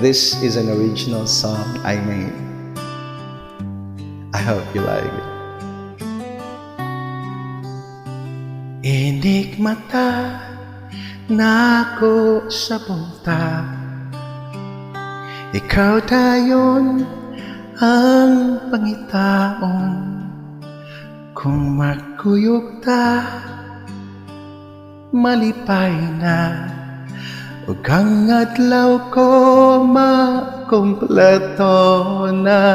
This is an original song I made. I hope you like it. Inig mata na ako sa punta Ikaw tayon ang pangitaon Kung magkuyog ta Malipay na Ug kang adlaw ko makompleto na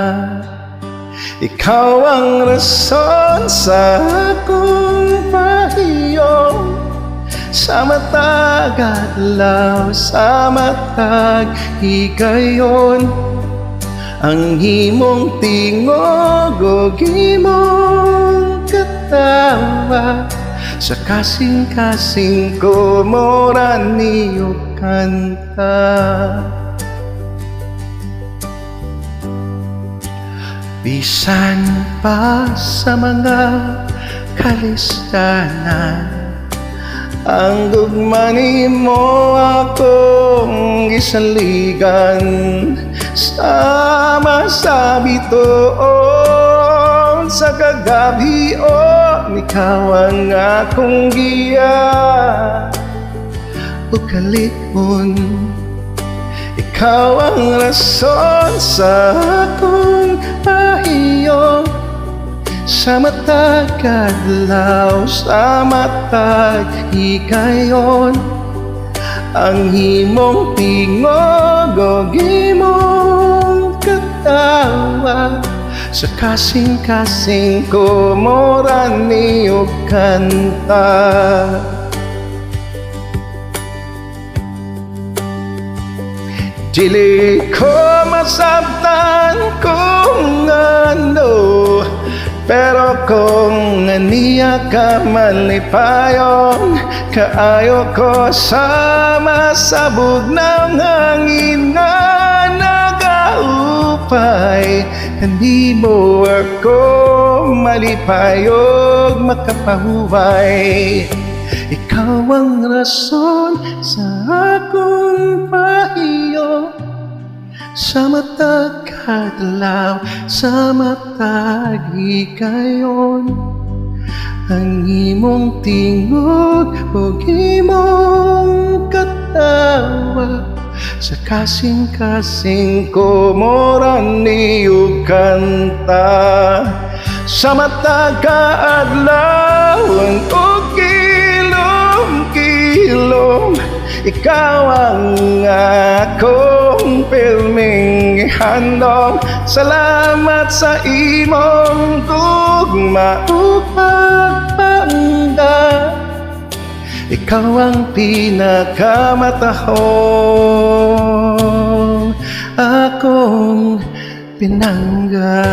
Ikaw ang rason sa akong pahiyo. Sa matag adlaw, sa matag higayon. Ang himong tingog o himong katawa Sa kasing-kasing ko mora niyo kanta. Bisan pa sa mga kalistanan Ang gugma mo akong isaligan. Sama sa bitoon Sa kagabi o Ikaw ang akong giya. O kalikon ikaw ang rason sa akong pahiyo. Sa matag adlaw, sa matag hikayon Ang himong tingog o himong katawa. Sa kasing-kasing ko niyo kanta. Dili ko masabtan kung ano Pero kung naniya ka malipayon Kaayo ko sa bugnang hangin na nagaupay Hindi mo ako malipayog makapahuway. Ikaw ang rason sa akong pahiyo. Sa matag kadlaw, sa hikayon Ang imong tingog o imong katawa Sa kasing-kasing ko mora niyo kanta Sa matag kaadlaw ang kilom Ikaw ang akong filming handong Salamat sa imong tugma upagpangga Ikaw ang pinakamatahong Akong pinangga